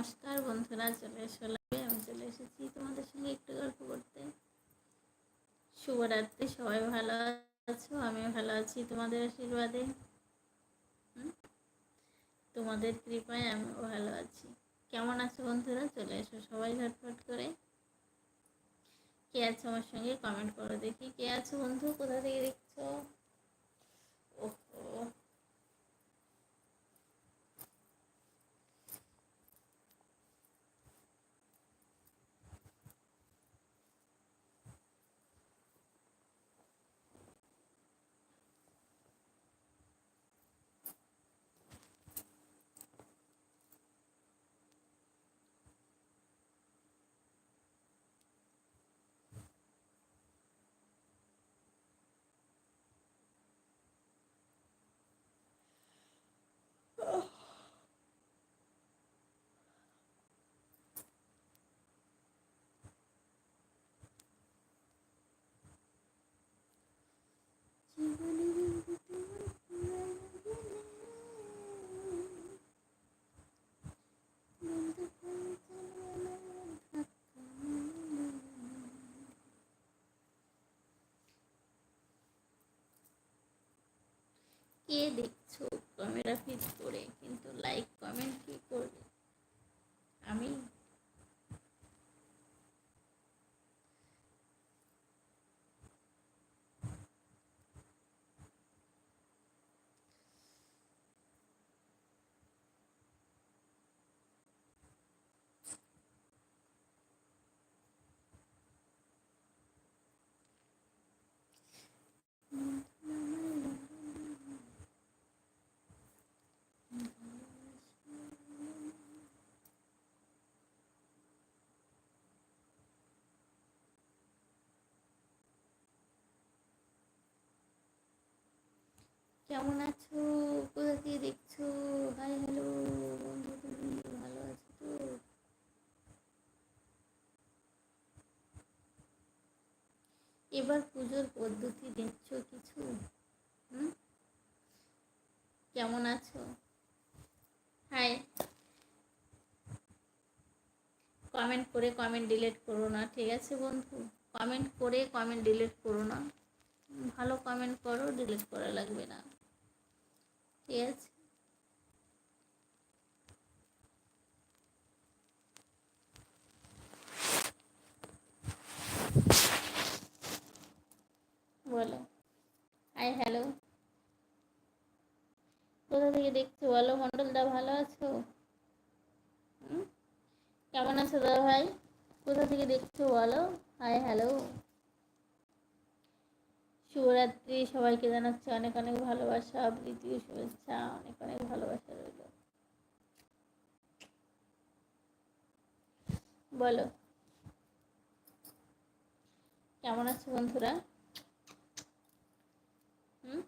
নমস্কার বন্ধুরা, চলে এসো লাইভে আমি চলে এসেছি তোমাদের সঙ্গে একটু গল্প করতে। শুভরাত্রি, সবাই ভালো আছো? আমি ভালো আছি। তোমাদের আশীর্বাদে? তোমাদের কৃপায় আমিও ভালো আছি। কেমন আছো বন্ধুরা? চলে এসো সবাই ঝটফট করে। কে আছো আমার সঙ্গে? কমেন্ট করো দেখি। কে আছো বন্ধু? কোথা থেকে দেখছ? ওহো। কে দেখছ? ক্যামেরা ফিট করে কিন্তু লাইক কমেন্ট কি করবে? আমি কেমন আছো? কোথা থেকে দেখছ? হাই, হ্যালো, বন্ধু, তুমি ভালো আছো তো? এবার পুজোর পদ্ধতি দেখছ কিছু? হুম? কেমন আছো? হাই। কমেন্ট করে কমেন্ট ডিলিট করো না, ঠিক আছে বন্ধু? কমেন্ট করে কমেন্ট ডিলিট করো না। ভালো কমেন্ট করো, ডিলিট করা লাগবে না। ঠিক আছে বলো হাই হ্যালো কোথা থেকে দেখছ? বলো, মন্ডলদা ভালো আছো? কেমন আছো দাদা ভাই? কোথা থেকে দেখছ? বলো। হাই হ্যালো শুভরাত্রি। সবাইকে জানাচ্ছি অনেক অনেক ভালোবাসা প্রীতি শুভেচ্ছা, অনেক অনেক ভালোবাসা রইল। বলো। কেমন আছো বন্ধুরা? হুম?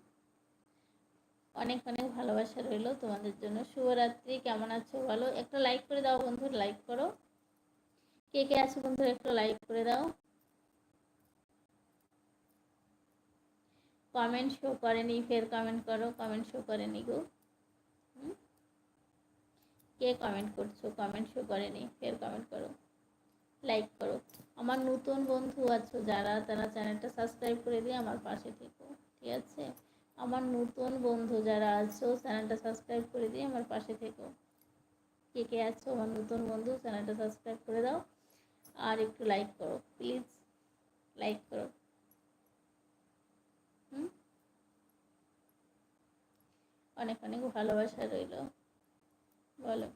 অনেক অনেক ভালোবাসা রইল তোমাদের জন্য। শুভরাত্রি, কেমন আছো বলো? একটা লাইক করে দাও বন্ধু লাইক করো। কে কে আছো বন্ধুরা একটু লাইক করে দাও। কমেন্ট শো করেনি, ফের কমেন্ট করো কমেন্ট শো করেনি গো? কে কমেন্ট করছ? কমেন্ট শো করেনি, ফের কমেন্ট করো। লাইক করো। আমার নতুন বন্ধু আছো যারা, তারা চ্যানেলটা সাবস্ক্রাইব করে দিয়ে আমার পাশে থেকো, ঠিক আছে? আমার নতুন বন্ধু যারা আছো চ্যানেলটা সাবস্ক্রাইব করে দিয়ে আমার পাশে থেকো। কে কে আছো? আমার নতুন বন্ধু চ্যানেলটা সাবস্ক্রাইব করে দাও। আর একটু লাইক করো প্লিজ লাইক করো। অনেক অনেক ভালোবাসা রইল। বলো।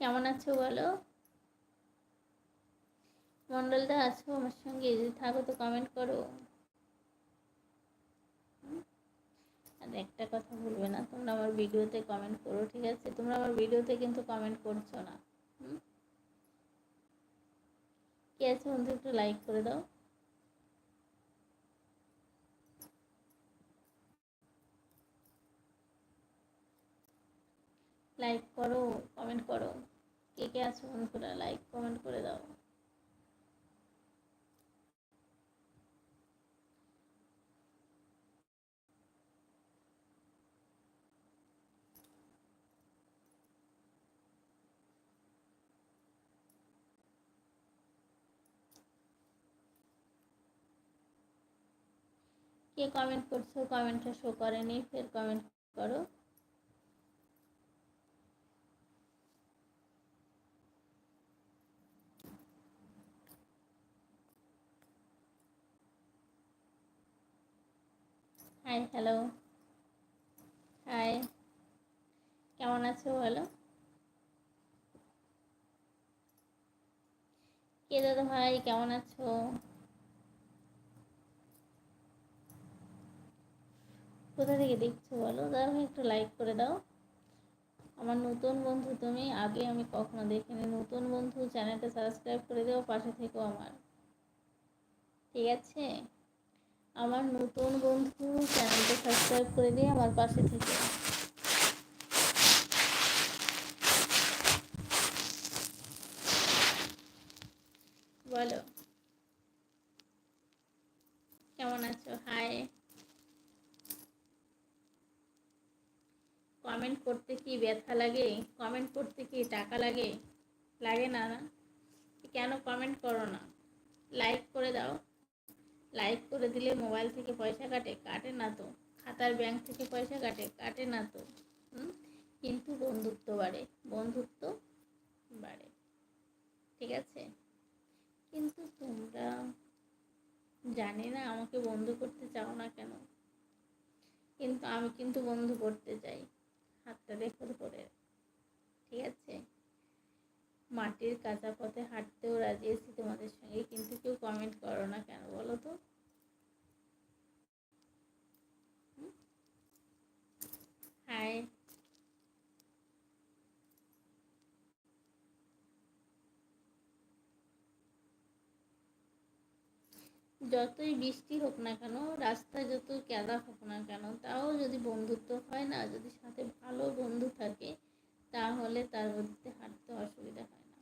কেমন আছো বলো? মন্ডলদা, আছো আমার সঙ্গে? যদি থাকো তো কমেন্ট করো। আর একটা কথা বলবে না, তোমরা আমার ভিডিওতে কমেন্ট করো, ঠিক আছে? তোমরা আমার ভিডিওতে কিন্তু কমেন্ট করছ না হুম কে আছে বন্ধু, একটু লাইক করে দাও। লাইক করো কমেন্ট করো। কে কে আছে বন্ধুরা? লাইক কমেন্ট করে দাও। কে কমেন্ট করছ? কমেন্টটা শো করেনি ফের কমেন্ট করো। হাই হ্যালো হাই কেমন আছো বলো? কে দাদা ভাই, কেমন আছো? কোথা থেকে দেখছ বলো? ভাই একটু লাইক করে দাও। আমার নতুন বন্ধু তুমি, আগে আমি কখনো দেখিনি। নতুন বন্ধু চ্যানেলটা সাবস্ক্রাইব করে দিও, পাশে থেকো আমার। ঠিক আছে? আমার নতুন বন্ধু চ্যানেলটা সাবস্ক্রাইব করে দিয়ে আমার পাশে থেকে। বলো কেমন আছো হাই কমেন্ট করতে কি ব্যথা লাগে? কমেন্ট করতে কি টাকা লাগে? লাগে না না? কেন কমেন্ট করো না? লাইক করে দাও। লাইক করে দিলে মোবাইল থেকে পয়সা কাটে? কাটে না তো। খাতার ব্যাংক থেকে পয়সা কাটে? কাটে না তো। কিন্তু বন্ধুত্ব বাড়ে। বন্ধুত্ব বাড়ে। ঠিক আছে? কিন্তু তোমরা জানি না আমাকে বন্ধু করতে চাও না কেন? কিন্তু আমি কিন্তু বন্ধু করতে চাই। হাতটা দেখো করে ঠিক আছে? মাটির কাঁচা পথে হাঁটতেও রাজি আছি তোমাদের সঙ্গে, কিন্তু কেউ কমেন্ট করো না কেন বলো তো হাই যতই বৃষ্টি হোক না কেন, রাস্তা যত কাদা হোক না কেন, তাও যদি বন্ধুত্ব হয় না, যদি সাথে ভালো বন্ধু থাকে, তাহলে তার মধ্যে হাঁটতে অসুবিধা হয় না।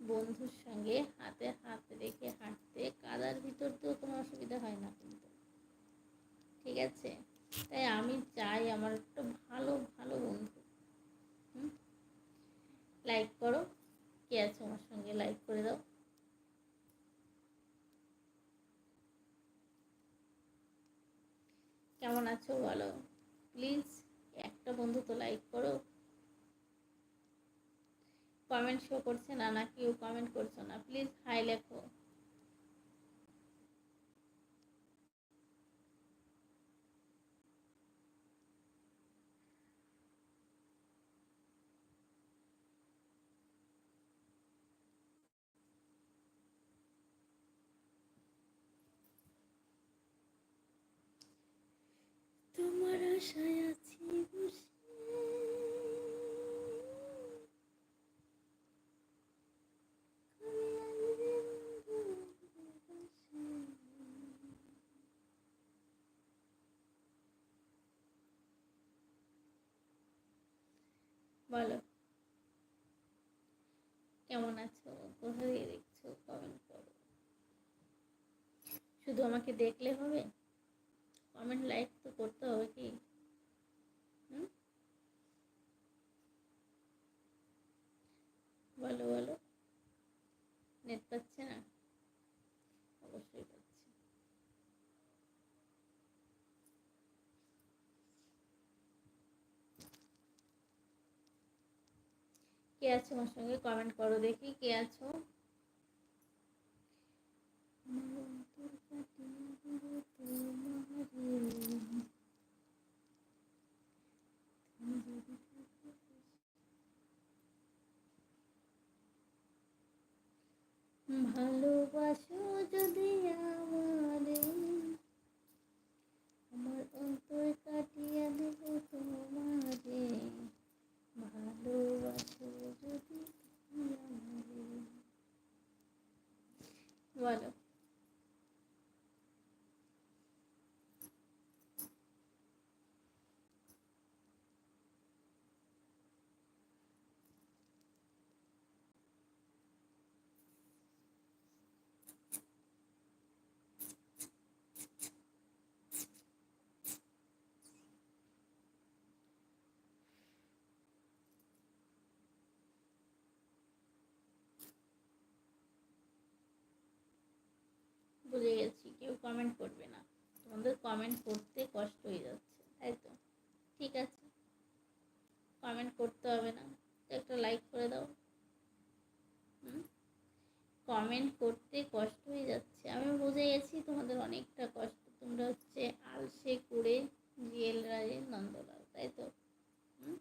বন্ধুর সঙ্গে হাতে হাত রেখে হাঁটতে কাদার ভিতর তো কোনো অসুবিধা হয় না কিন্তু ঠিক আছে তাই আমি চাই আমার একটা ভালো ভালো বন্ধু হুম লাইক করো কে আছে আমার সঙ্গে লাইক করে দাও কেমন আছো বলো প্লিজ একটা বন্ধু তো লাইক করো। কমেন্ট শো করছে না না কেউ কমেন্ট করছ না। প্লিজ হাই লেখো তোমার আশায় আছি বলো। কেমন আছো? কোথা থেকে দেখছ? কমেন্ট করো। শুধু আমাকে দেখলে হবে? কমেন্ট লাইক তো করতে হবে কি হুম বলো বলো নেট পাচ্ছে না অবশ্যই পাচ্ছে কে আছো আমার সঙ্গে কমেন্ট করো দেখি কে আছো তোমারে তুমি যদি থাকো ভালোবাসো যদি আমারে আমার অন্তর কাটিয়ে দেব তোমারে ভালোবাসো যদি তুমি আমারে বলো বুঝে গেছি, কেউ কমেন্ট করবে না। তোমাদের কমেন্ট করতে কষ্ট হয়ে যাচ্ছে, তাই তো? ঠিক আছে। কমেন্ট করতে হবে না। একটা লাইক করে দাও হুম কমেন্ট করতে কষ্ট হয়ে যাচ্ছে আমি বুঝে গেছি তোমাদের অনেকটা কষ্ট তোমরা হচ্ছে আলসে করে জিএল রাজের নন্দলাল তাই তো হুম?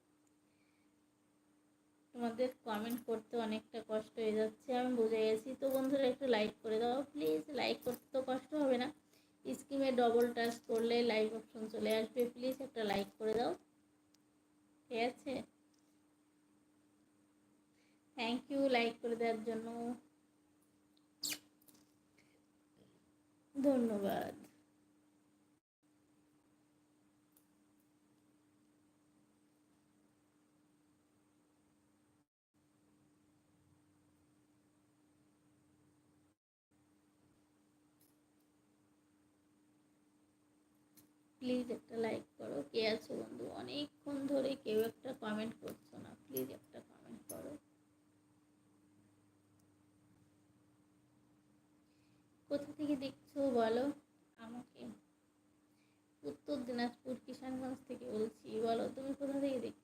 তোমাদের কমেন্ট করতে অনেকটা কষ্ট হয়ে যাচ্ছে আমি বুঝে গেছি তো বন্ধুরা একটু লাইক করে দাও প্লিজ লাইক করতে তো কষ্ট হবে স্ক্রিনে ডবল টাচ করলে লাইভ অপশন চলে আসবে। প্লিজ একটা লাইক করে দাও। ঠিক আছে? থ্যাংক ইউ লাইক করে দেওয়ার জন্য। ধন্যবাদ। প্লিজ একটা লাইক করো। কে আছো বন্ধু? অনেকক্ষণ ধরে কেউ একটা কমেন্ট করছ না। প্লিজ একটা কমেন্ট করো। কোথা থেকে দেখছ বলো? আমাকে। উত্তর দিনাজপুর, কিষানগঞ্জ থেকে বলছি। বলো, তুমি কোথা থেকে দেখছ?